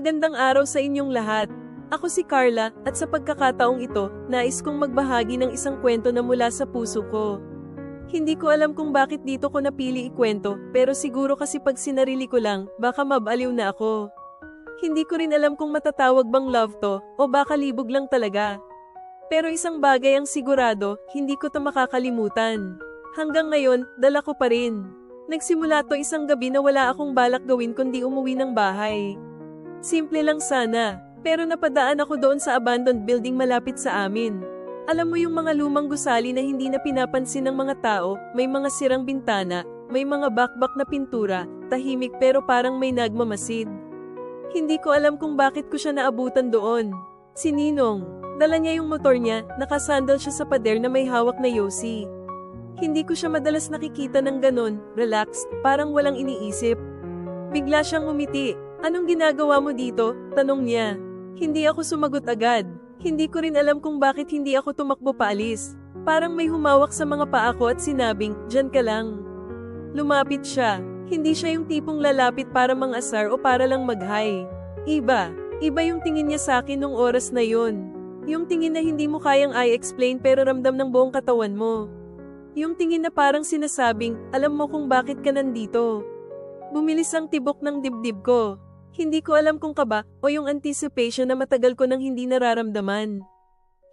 Magandang araw sa inyong lahat. Ako si Carla, at sa pagkakataong ito, nais kong magbahagi ng isang kwento na mula sa puso ko. Hindi ko alam kung bakit dito ko napili ikwento, pero siguro kasi pag sinarili ko lang, baka mabaliw na ako. Hindi ko rin alam kung matatawag bang love to, o baka libog lang talaga. Pero isang bagay ang sigurado, hindi ko to makakalimutan. Hanggang ngayon, dala ko pa rin. Nagsimula to isang gabi na wala akong balak gawin kundi umuwi ng bahay. Simple lang sana, pero napadaan ako doon sa abandoned building malapit sa amin. Alam mo yung mga lumang gusali na hindi na pinapansin ng mga tao, may mga sirang bintana, may mga bakbak na pintura, tahimik pero parang may nagmamasid. Hindi ko alam kung bakit ko siya naabutan doon. Si Ninong, dala niya yung motor niya, nakasandal siya sa pader na may hawak na yosi. Hindi ko siya madalas nakikita ng ganon, relaxed, parang walang iniisip. Bigla siyang umiti, Anong ginagawa mo dito? Tanong niya. Hindi ako sumagot agad. Hindi ko rin alam kung bakit hindi ako tumakbo paalis. Parang may humawak sa mga paa ko at sinabing, Diyan ka lang. Lumapit siya. Hindi siya yung tipong lalapit para mangasar o para lang mag-hi. Iba. Iba yung tingin niya sa akin nung oras na yon. Yung tingin na hindi mo kayang i-explain pero ramdam ng buong katawan mo. Yung tingin na parang sinasabing, alam mo kung bakit ka nandito. Bumilis ang tibok ng dibdib ko. Hindi ko alam kung kaba o yung anticipation na matagal ko nang hindi nararamdaman.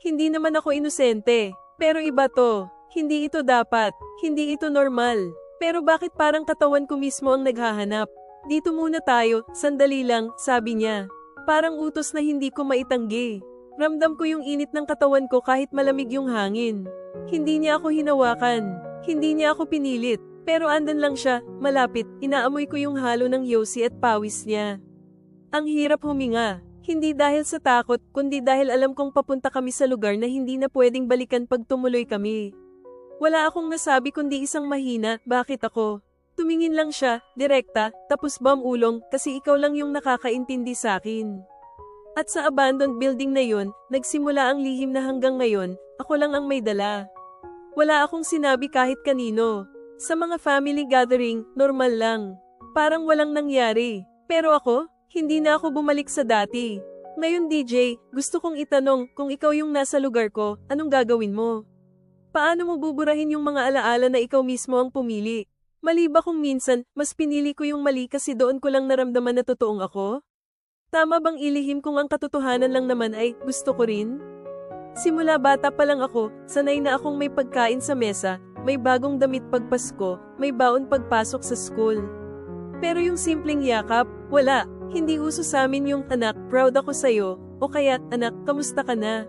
Hindi naman ako inosente, pero iba to. Hindi ito dapat, hindi ito normal. Pero bakit parang katawan ko mismo ang naghahanap? Dito muna tayo, sandali lang, sabi niya. Parang utos na hindi ko maitanggi. Ramdam ko yung init ng katawan ko kahit malamig yung hangin. Hindi niya ako hinawakan. Hindi niya ako pinilit. Pero andun lang siya, malapit, inaamoy ko yung halo ng yosi at pawis niya. Ang hirap huminga. Hindi dahil sa takot, kundi dahil alam kong papunta kami sa lugar na hindi na pwedeng balikan pag tumuloy kami. Wala akong nasabi kundi isang mahina, bakit ako? Tumingin lang siya, direkta, tapos bam ulong, kasi ikaw lang yung nakakaintindi sa akin. At sa abandoned building na yun, nagsimula ang lihim na hanggang ngayon, ako lang ang may dala. Wala akong sinabi kahit kanino. Sa mga family gathering, normal lang. Parang walang nangyari. Pero ako, hindi na ako bumalik sa dati. Ngayon DJ, gusto kong itanong, kung ikaw yung nasa lugar ko, anong gagawin mo? Paano mo buburahin yung mga alaala na ikaw mismo ang pumili? Mali ba kung minsan, mas pinili ko yung mali kasi doon ko lang naramdaman na totoong ako? Tama bang ilihim kung ang katotohanan lang naman ay gusto ko rin? Simula bata pa lang ako, sanay na akong may pagkain sa mesa, may bagong damit pagpasko, may baon pagpasok sa school. Pero yung simpleng yakap, wala. Hindi uso sa amin yung anak, proud ako sa'yo, o kaya, anak, kamusta ka na?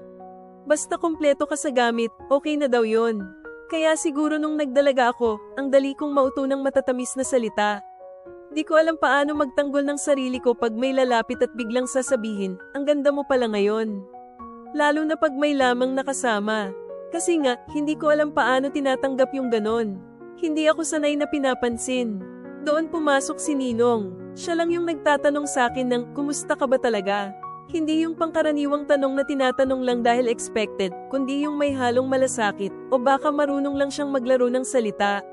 Basta kompleto ka sa gamit, okay na daw yon. Kaya siguro nung nagdalaga ako, ang dali kong mauto ng matatamis na salita. Di ko alam paano magtanggol ng sarili ko pag may lalapit at biglang sasabihin, ang ganda mo pala ngayon. Lalo na pag may lamang nakasama. Kasi nga, hindi ko alam paano tinatanggap yung ganon. Hindi ako sanay na pinapansin. Doon pumasok si Ninong. Siya lang yung nagtatanong sa akin ng, kumusta ka ba talaga? Hindi yung pangkaraniwang tanong na tinatanong lang dahil expected, kundi yung may halong malasakit, o baka marunong lang siyang maglaro ng salita.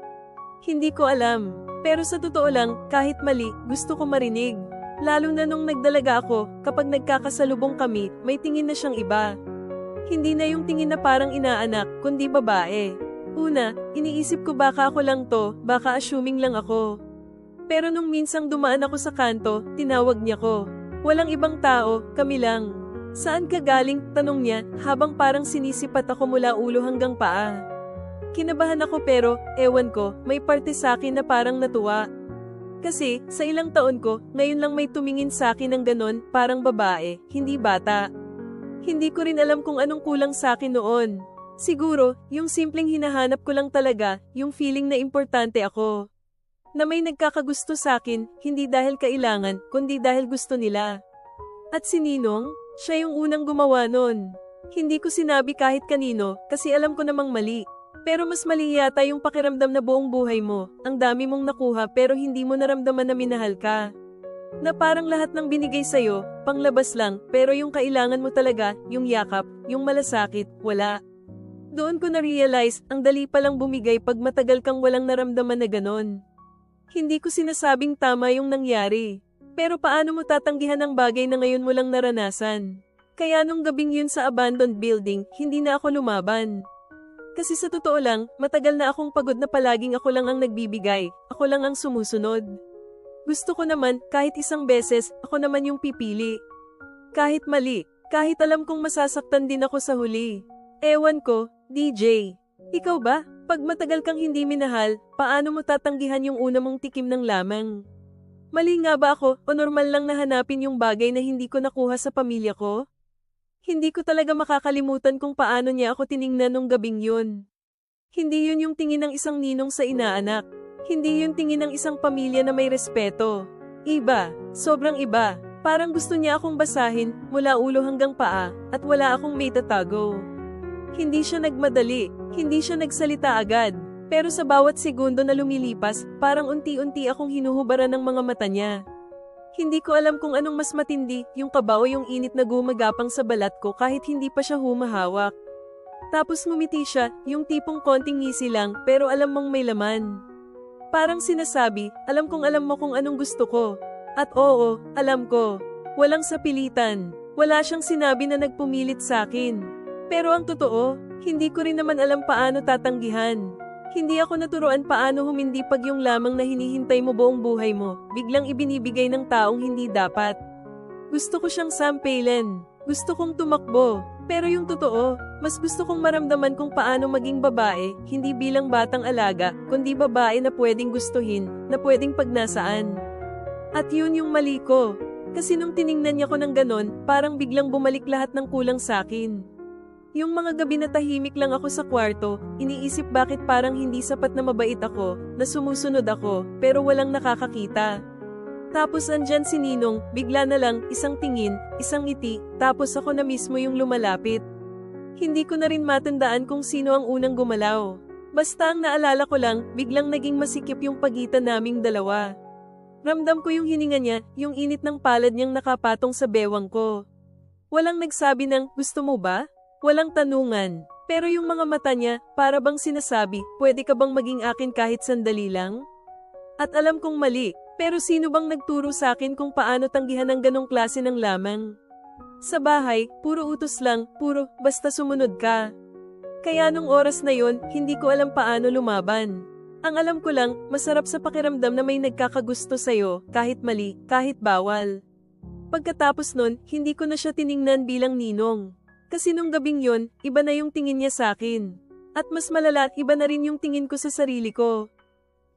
Hindi ko alam, pero sa totoo lang, kahit mali, gusto ko marinig. Lalo na nung nagdalaga ako, kapag nagkakasalubong kami, may tingin na siyang iba. Hindi na yung tingin na parang inaanak, kundi babae. Una, iniisip ko baka ako lang to, baka assuming lang ako. Pero nung minsang dumaan ako sa kanto, tinawag niya ko. Walang ibang tao, kami lang. Saan ka galing? Tanong niya, habang parang sinisipat ako mula ulo hanggang paa. Kinabahan ako pero, ewan ko, may parte sa akin na parang natuwa. Kasi, sa ilang taon ko, ngayon lang may tumingin sa akin ng ganon, parang babae, hindi bata. Hindi ko rin alam kung anong kulang sa akin noon. Siguro, yung simpleng hinahanap ko lang talaga, yung feeling na importante ako na may nagkakagusto sa akin, hindi dahil kailangan, kundi dahil gusto nila. At si Ninong, siya yung unang gumawa nun. Hindi ko sinabi kahit kanino, kasi alam ko namang mali. Pero mas mali yata yung pakiramdam na buong buhay mo, ang dami mong nakuha pero hindi mo naramdaman na minahal ka. Na parang lahat ng binigay sa'yo, panglabas lang, pero yung kailangan mo talaga, yung yakap, yung malasakit, wala. Doon ko na-realize, ang dali palang bumigay pag matagal kang walang naramdaman na ganon. Hindi ko sinasabing tama yung nangyari. Pero paano mo tatanggihan ang bagay na ngayon mo lang naranasan? Kaya nung gabing yun sa abandoned building, hindi na ako lumaban. Kasi sa totoo lang, matagal na akong pagod na palaging ako lang ang nagbibigay, ako lang ang sumusunod. Gusto ko naman, kahit isang beses, ako naman yung pipili. Kahit mali, kahit alam kong masasaktan din ako sa huli. Ewan ko, DJ. Ikaw ba? Pag matagal kang hindi minahal, paano mo tatanggihan yung una mong tikim ng lamang? Mali nga ba ako o normal lang na hanapin yung bagay na hindi ko nakuha sa pamilya ko? Hindi ko talaga makakalimutan kung paano niya ako tiningnan nung gabing yun. Hindi yun yung tingin ng isang ninong sa inaanak. Hindi yun tingin ng isang pamilya na may respeto. Iba, sobrang iba. Parang gusto niya akong basahin mula ulo hanggang paa at wala akong may tatago. Hindi siya nagmadali, hindi siya nagsalita agad. Pero sa bawat segundo na lumilipas, parang unti-unti akong hinuhubaran ng mga mata niya. Hindi ko alam kung anong mas matindi, yung kaba o yung init na gumagapang sa balat ko kahit hindi pa siya humahawak. Tapos ngumiti siya, yung tipong konting ngisi lang pero alam mong may laman. Parang sinasabi, alam kong alam mo kung anong gusto ko. At oo, alam ko. Walang sapilitan. Wala siyang sinabi na nagpumilit sa akin. Pero ang totoo, hindi ko rin naman alam paano tatanggihan. Hindi ako naturuan paano humindi pag yung lamang na hinihintay mo buong buhay mo, biglang ibinibigay ng taong hindi dapat. Gusto ko siyang sampailan. Gusto kong tumakbo. Pero yung totoo, mas gusto kong maramdaman kung paano maging babae, hindi bilang batang alaga, kundi babae na pwedeng gustuhin, na pwedeng pagnasaan. At yun yung mali ko. Kasi nung tiningnan niya ko ng ganon, parang biglang bumalik lahat ng kulang sa akin. Yung mga gabi na tahimik lang ako sa kwarto, iniisip bakit parang hindi sapat na mabait ako, na sumusunod ako, pero walang nakakakita. Tapos andyan si Ninong, bigla na lang, isang tingin, isang ngiti, tapos ako na mismo yung lumalapit. Hindi ko na rin matandaan kung sino ang unang gumalaw. Basta ang naalala ko lang, biglang naging masikip yung pagitan naming dalawa. Ramdam ko yung hininga niya, yung init ng palad niyang nakapatong sa bewang ko. Walang nagsabi ng, gusto mo ba? Walang tanungan. Pero yung mga mata niya, para bang sinasabi, pwede ka bang maging akin kahit sandali lang? At alam kong mali, pero sino bang nagturo sa akin kung paano tanggihan ang ganong klase ng lamang? Sa bahay, puro utos lang, puro, basta sumunod ka. Kaya nung oras na yon, hindi ko alam paano lumaban. Ang alam ko lang, masarap sa pakiramdam na may nagkakagusto sa'yo, kahit mali, kahit bawal. Pagkatapos nun, hindi ko na siya tiningnan bilang ninong. Kasi nung gabing yon, iba na yung tingin niya sa akin. At mas malala, iba na rin yung tingin ko sa sarili ko.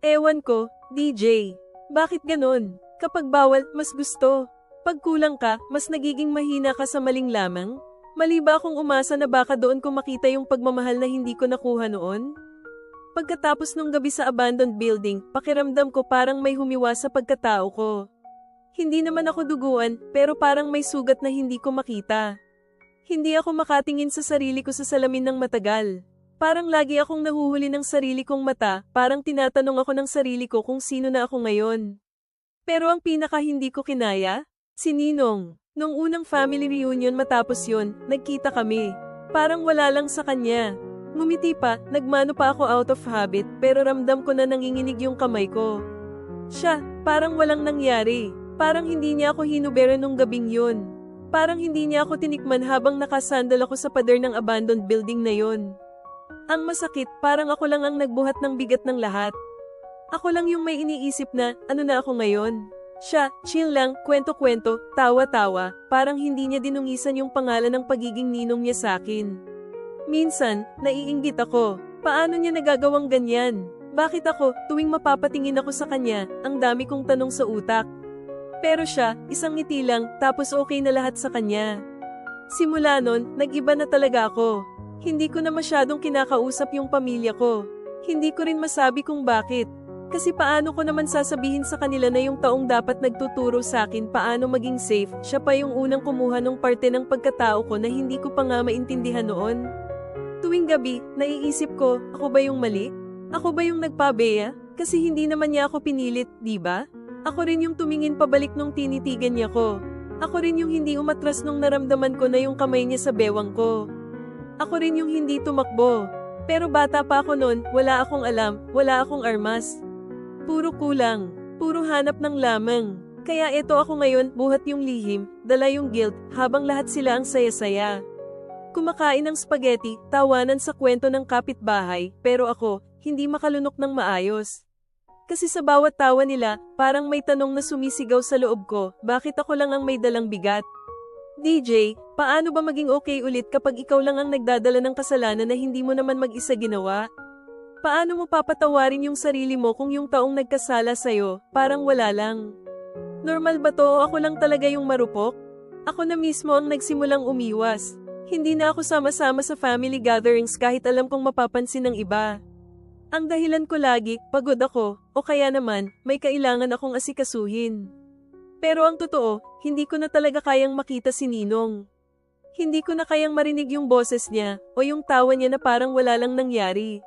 Ewan ko, DJ. Bakit ganon? Kapag bawal, mas gusto. Pag kulang ka, mas nagiging mahina ka sa maling lamang? Mali ba akong umasa na baka doon ko makita yung pagmamahal na hindi ko nakuha noon? Pagkatapos nung gabi sa abandoned building, pakiramdam ko parang may humiwa sa pagkatao ko. Hindi naman ako duguan, pero parang may sugat na hindi ko makita. Hindi ako makatingin sa sarili ko sa salamin ng matagal. Parang lagi akong nahuhuli ng sarili kong mata, parang tinatanong ako ng sarili ko kung sino na ako ngayon. Pero ang pinaka hindi ko kinaya, si Ninong. Nung unang family reunion matapos yon, nagkita kami. Parang wala lang sa kanya. Ngumiti pa, nagmano pa ako out of habit, pero ramdam ko na nanginginig yung kamay ko. Siya, parang walang nangyari. Parang hindi niya ako hinubera nung gabing yun. Parang hindi niya ako tinikman habang nakasandal ako sa pader ng abandoned building na yon. Ang masakit, parang ako lang ang nagbuhat ng bigat ng lahat. Ako lang yung may iniisip na, ano na ako ngayon? Siya, chill lang, kwento-kwento, tawa-tawa, parang hindi niya dinungisan yung pangalan ng pagiging ninong niya sa akin. Minsan, naiinggit ako. Paano niya nagagawang ganyan? Bakit ako, tuwing mapapatingin ako sa kanya, ang dami kong tanong sa utak. Pero siya, isang ngiti lang, tapos okay na lahat sa kanya. Simula nun, nag-iba na talaga ako. Hindi ko na masyadong kinakausap yung pamilya ko. Hindi ko rin masabi kung bakit. Kasi paano ko naman sasabihin sa kanila na yung taong dapat nagtuturo sa akin paano maging safe, siya pa yung unang kumuha ng parte ng pagkatao ko na hindi ko pa nga maintindihan noon. Tuwing gabi, naiisip ko, ako ba yung mali? Ako ba yung nagpabeya? Kasi hindi naman niya ako pinilit, di ba? Ako rin yung tumingin pabalik nung tinitigan niya ko. Ako rin yung hindi umatras nung naramdaman ko na yung kamay niya sa bewang ko. Ako rin yung hindi tumakbo. Pero bata pa ako noon, wala akong alam, wala akong armas. Puro kulang, puro hanap ng lamang. Kaya eto ako ngayon, buhat yung lihim, dala yung guilt, habang lahat sila ang saya-saya. Kumakain ng spaghetti, tawanan sa kwento ng kapitbahay, pero ako, hindi makalunok ng maayos. Kasi sa bawat tawa nila, parang may tanong na sumisigaw sa loob ko, bakit ako lang ang may dalang bigat? DJ, paano ba maging okay ulit kapag ikaw lang ang nagdadala ng kasalanan na hindi mo naman mag-isa ginawa? Paano mo papatawarin yung sarili mo kung yung taong nagkasala sa'yo, parang wala lang? Normal ba to o ako lang talaga yung marupok? Ako na mismo ang nagsimulang umiwas. Hindi na ako sama-sama sa family gatherings kahit alam kong mapapansin ng iba. Ang dahilan ko lagi, pagod ako, o kaya naman, may kailangan akong asikasuhin. Pero ang totoo, hindi ko na talaga kayang makita si Ninong. Hindi ko na kayang marinig yung boses niya, o yung tawa niya na parang wala lang nangyari.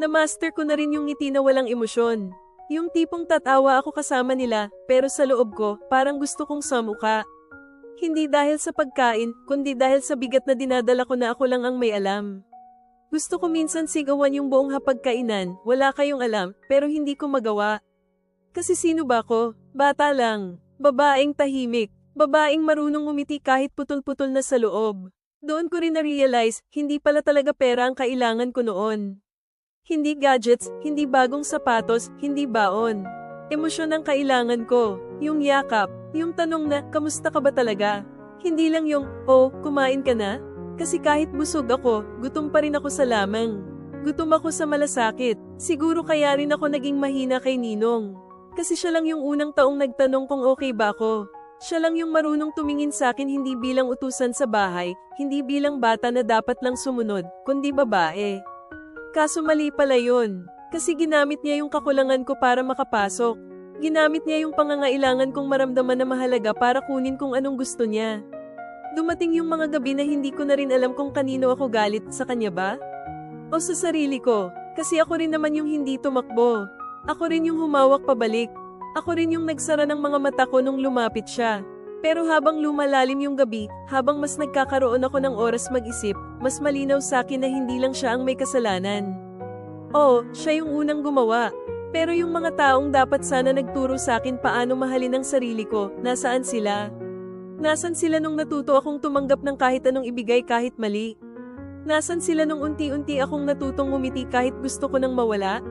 Na-master ko na rin yung ngiti na walang emosyon. Yung tipong tatawa ako kasama nila, pero sa loob ko, parang gusto kong samuka. Hindi dahil sa pagkain, kundi dahil sa bigat na dinadala ko na ako lang ang may alam. Gusto ko minsan sigawan yung buong hapagkainan, wala kayong alam, pero hindi ko magawa. Kasi sino ba ako? Bata lang. Babaeng tahimik. Babaeng marunong umiti kahit putol-putol na sa loob. Doon ko rin na-realize, hindi pala talaga pera ang kailangan ko noon. Hindi gadgets, hindi bagong sapatos, hindi baon. Emosyon ang kailangan ko. Yung yakap, yung tanong na, kamusta ka ba talaga? Hindi lang yung, oh, kumain ka na? Kasi kahit busog ako, gutom pa rin ako sa lamang. Gutom ako sa malasakit. Siguro kaya rin ako naging mahina kay Ninong. Kasi siya lang yung unang taong nagtanong kung okay ba ako. Siya lang yung marunong tumingin sa akin hindi bilang utusan sa bahay, hindi bilang bata na dapat lang sumunod, kundi babae. Kaso mali pala yun. Kasi ginamit niya yung kakulangan ko para makapasok. Ginamit niya yung pangangailangan kong maramdaman na mahalaga para kunin kung anong gusto niya. Dumating yung mga gabi na hindi ko na rin alam kung kanino ako galit, sa kanya ba? O sa sarili ko, kasi ako rin naman yung hindi tumakbo. Ako rin yung humawak pabalik. Ako rin yung nagsara ng mga mata ko nung lumapit siya. Pero habang lumalalim yung gabi, habang mas nagkakaroon ako ng oras mag-isip, mas malinaw sa akin na hindi lang siya ang may kasalanan. Oo, siya yung unang gumawa. Pero yung mga taong dapat sana nagturo sa akin paano mahalin ang sarili ko, nasaan sila? Nasaan sila nung natuto akong tumanggap ng kahit anong ibigay kahit mali? Nasaan sila nung unti-unti akong natutong ngumiti kahit gusto ko nang mawala?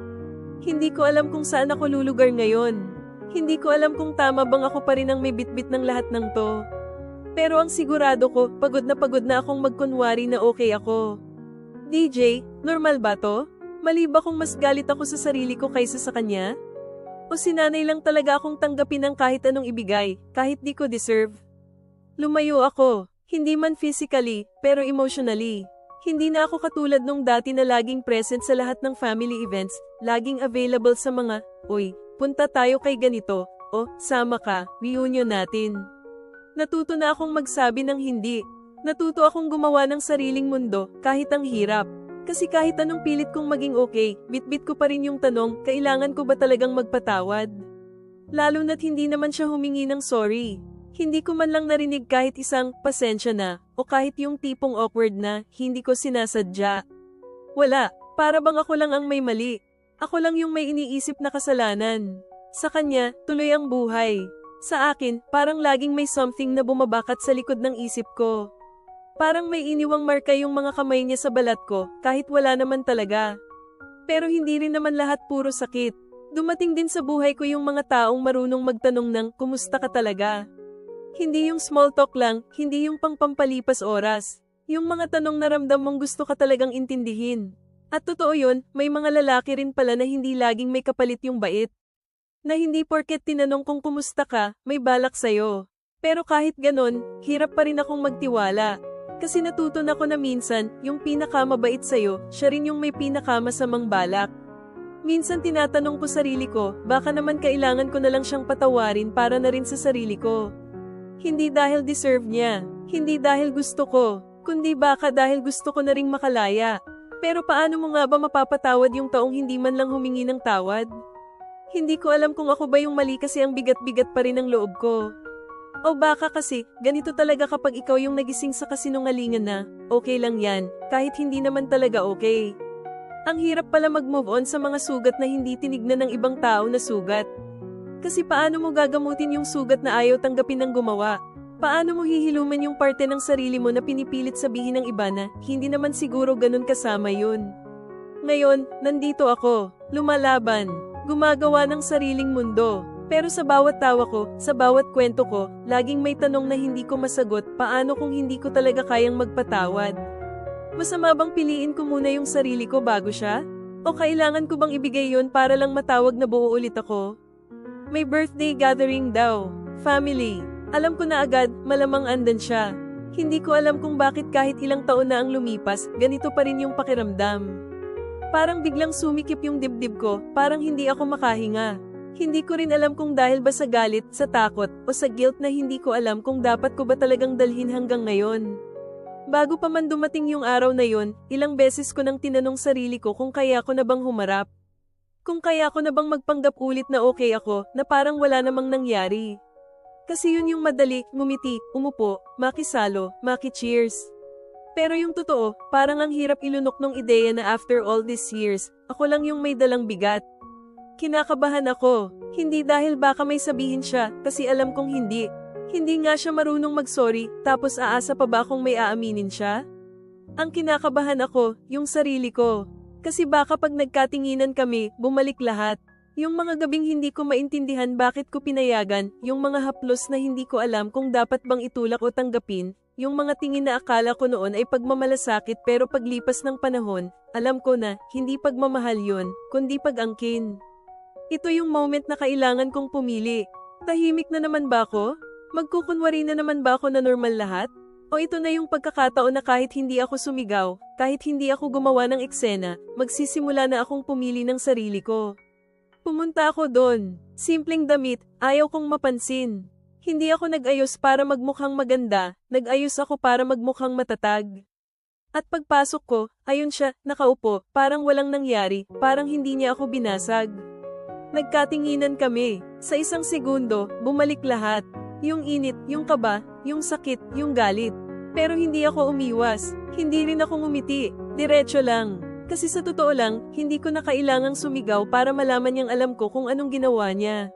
Hindi ko alam kung saan ako lulugar ngayon. Hindi ko alam kung tama bang ako pa rin ang may bitbit ng lahat ng to. Pero ang sigurado ko, pagod na pagod na akong magkunwari na okay ako. DJ, normal ba to? Mali ba kung mas galit ako sa sarili ko kaysa sa kanya? O sinanay lang talaga akong tanggapin ng kahit anong ibigay, kahit di ko deserve? Lumayo ako, hindi man physically, pero emotionally. Hindi na ako katulad nung dati na laging present sa lahat ng family events, laging available sa mga, Uy, punta tayo kay ganito, o, sama ka, reunion natin. Natuto na akong magsabi ng hindi. Natuto akong gumawa ng sariling mundo, kahit ang hirap. Kasi kahit anong pilit kong maging okay, bitbit ko pa rin yung tanong, kailangan ko ba talagang magpatawad? Lalo na't hindi naman siya humingi ng sorry. Hindi ko man lang narinig kahit isang pasensya na o kahit yung tipong awkward na hindi ko sinasadya. Wala, para bang ako lang ang may mali. Ako lang yung may iniisip na kasalanan. Sa kanya, tuloy ang buhay. Sa akin, parang laging may something na bumabakat sa likod ng isip ko. Parang may iniwang marka yung mga kamay niya sa balat ko, kahit wala naman talaga. Pero hindi rin naman lahat puro sakit. Dumating din sa buhay ko yung mga taong marunong magtanong ng, kumusta ka talaga? Hindi yung small talk lang, hindi yung pangpampalipas oras. Yung mga tanong na ramdam mong gusto ka talagang intindihin. At totoo yun, may mga lalaki rin pala na hindi laging may kapalit yung bait. Na hindi porket tinanong kung kumusta ka, may balak sa'yo. Pero kahit ganon, hirap pa rin akong magtiwala. Kasi natuto na ko na minsan, yung pinakamabait sa'yo, siya rin yung may pinakamasamang balak. Minsan tinatanong ko sarili ko, baka naman kailangan ko na lang siyang patawarin para na rin sa sarili ko. Hindi dahil deserve niya, hindi dahil gusto ko, kundi baka dahil gusto ko na ring makalaya. Pero paano mo nga ba mapapatawad yung taong hindi man lang humingi ng tawad? Hindi ko alam kung ako ba yung mali kasi ang bigat-bigat pa rin ang loob ko. O baka kasi, ganito talaga kapag ikaw yung nagising sa kasinungalingan na, okay lang yan, kahit hindi naman talaga okay. Ang hirap pala mag-move on sa mga sugat na hindi tinignan ng ibang tao na sugat. Kasi paano mo gagamutin yung sugat na ayaw tanggapin ng gumawa? Paano mo hihiluman yung parte ng sarili mo na pinipilit sabihin ng iba na hindi naman siguro ganun kasama yun? Ngayon, nandito ako, lumalaban, gumagawa ng sariling mundo. Pero sa bawat tawa ko, sa bawat kwento ko, laging may tanong na hindi ko masagot, paano kung hindi ko talaga kayang magpatawad? Masama bang piliin ko muna yung sarili ko bago siya? O kailangan ko bang ibigay yon para lang matawag na buo ulit ako? May birthday gathering daw. Family. Alam ko na agad, malamang andan siya. Hindi ko alam kung bakit kahit ilang taon na ang lumipas, ganito pa rin yung pakiramdam. Parang biglang sumikip yung dibdib ko, parang hindi ako makahinga. Hindi ko rin alam kung dahil ba sa galit, sa takot, o sa guilt na hindi ko alam kung dapat ko ba talagang dalhin hanggang ngayon. Bago pa man dumating yung araw na yon, ilang beses ko nang tinanong sarili ko kung kaya ko na bang humarap. Kung kaya ko na bang magpanggap ulit na okay ako, na parang wala namang nangyari. Kasi yun yung madali, ngumiti, umupo, makisalo, maki-cheers. Pero yung totoo, parang ang hirap ilunok nung ideya na after all these years, ako lang yung may dalang bigat. Kinakabahan ako, hindi dahil baka may sabihin siya, kasi alam kong hindi. Hindi nga siya marunong mag-sorry, tapos aasa pa ba akong may aaminin siya? Ang kinakabahan ako, yung sarili ko. Kasi baka pag nagkatinginan kami, bumalik lahat. Yung mga gabing hindi ko maintindihan bakit ko pinayagan, yung mga haplos na hindi ko alam kung dapat bang itulak o tanggapin, yung mga tingin na akala ko noon ay pagmamalasakit pero paglipas ng panahon, alam ko na, hindi pagmamahal yun, kundi pag-angkin. Ito yung moment na kailangan kong pumili. Tahimik na naman ba ako? Magkukunwari na naman ba ako na normal lahat? O ito na yung pagkakataon na kahit hindi ako sumigaw, kahit hindi ako gumawa ng eksena, magsisimula na akong pumili ng sarili ko. Pumunta ako doon. Simpleng damit, ayaw kong mapansin. Hindi ako nag-ayos para magmukhang maganda, nag-ayos ako para magmukhang matatag. At pagpasok ko, ayun siya, nakaupo, parang walang nangyari, parang hindi niya ako binasag. Nagkatinginan kami. Sa isang segundo, bumalik lahat. Yung init, yung kaba, yung sakit, yung galit. Pero hindi ako umiwas. Hindi rin ako ngumiti. Diretso lang. Kasi sa totoo lang, hindi ko na kailangang sumigaw para malaman niyang alam ko kung anong ginawa niya.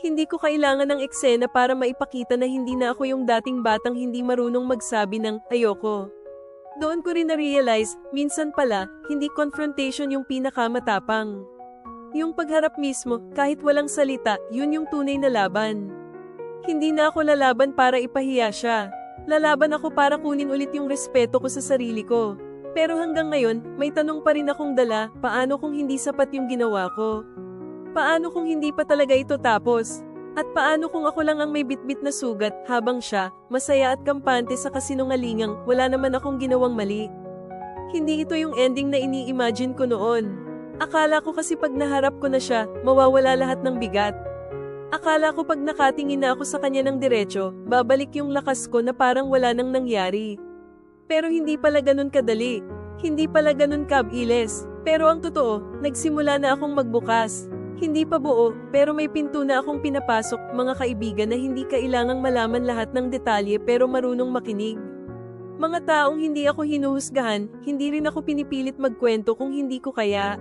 Hindi ko kailangan ng eksena para maipakita na hindi na ako yung dating batang hindi marunong magsabi ng ayoko. Doon ko rin na-realize, minsan pala, hindi confrontation yung pinakamatapang. Yung pagharap mismo, kahit walang salita, yun yung tunay na laban. Hindi na ako lalaban para ipahiya siya. Lalaban ako para kunin ulit yung respeto ko sa sarili ko. Pero hanggang ngayon, may tanong pa rin akong dala, paano kung hindi sapat yung ginawa ko? Paano kung hindi pa talaga ito tapos? At paano kung ako lang ang may bitbit na sugat habang siya, masaya at kampante sa kasinungalingang wala naman akong ginawang mali? Hindi ito yung ending na ini-imagine ko noon. Akala ko kasi pag naharap ko na siya, mawawala lahat ng bigat. Akala ko pag nakatingin na ako sa kanya ng diretso, babalik yung lakas ko na parang wala nang nangyari. Pero hindi pala ganun kadali. Hindi pala ganun kabilis. Pero ang totoo, nagsimula na akong magbukas. Hindi pa buo, pero may pinto na akong pinapasok, mga kaibigan na hindi kailangang malaman lahat ng detalye pero marunong makinig. Mga taong hindi ako hinuhusgahan, hindi rin ako pinipilit magkwento kung hindi ko kaya.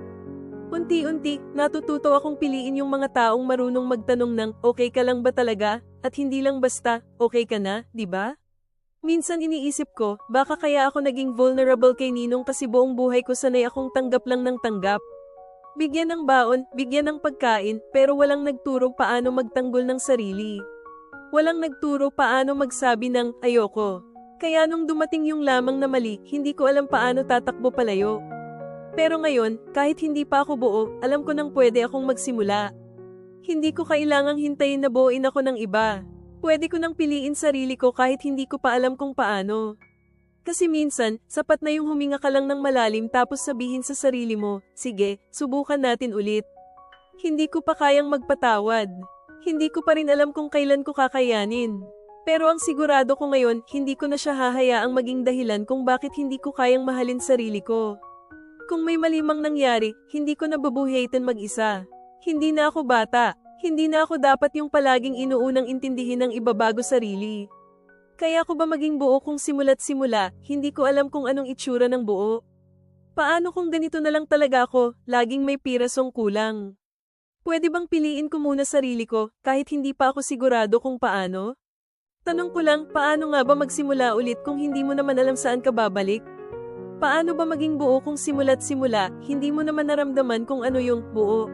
Unti-unti, natututo akong piliin yung mga taong marunong magtanong ng okay ka lang ba talaga, at hindi lang basta, okay ka na, di ba? Minsan iniisip ko, baka kaya ako naging vulnerable kay Ninong kasi buong buhay ko sanay akong tanggap lang ng tanggap. Bigyan ng baon, bigyan ng pagkain, pero walang nagturo paano magtanggol ng sarili. Walang nagturo paano magsabi ng ayoko. Kaya nung dumating yung lamang na mali, hindi ko alam paano tatakbo palayo. Pero ngayon, kahit hindi pa ako buo, alam ko nang pwede akong magsimula. Hindi ko kailangang hintayin na buuin ako ng iba. Pwede ko nang piliin sarili ko kahit hindi ko pa alam kung paano. Kasi minsan, sapat na yung huminga ka lang ng malalim tapos sabihin sa sarili mo, sige, subukan natin ulit. Hindi ko pa kayang magpatawad. Hindi ko pa rin alam kung kailan ko kakayanin. Pero ang sigurado ko ngayon, hindi ko na siya hahayaang maging dahilan kung bakit hindi ko kayang mahalin sarili ko. Kung may malimang nangyari, hindi ko nabubuhatin mag-isa. Hindi na ako bata. Hindi na ako dapat yung palaging inuunang intindihin ng iba bago sarili. Kaya ko ba maging buo kung simula't simula, hindi ko alam kung anong itsura ng buo. Paano kung ganito na lang talaga ako, laging may pirasong kulang? Pwede bang piliin ko muna sarili ko, kahit hindi pa ako sigurado kung paano? Tanong ko lang, paano nga ba magsimula ulit kung hindi mo naman alam saan ka babalik? Paano ba maging buo kung simula't simula, hindi mo naman naramdaman kung ano yung buo?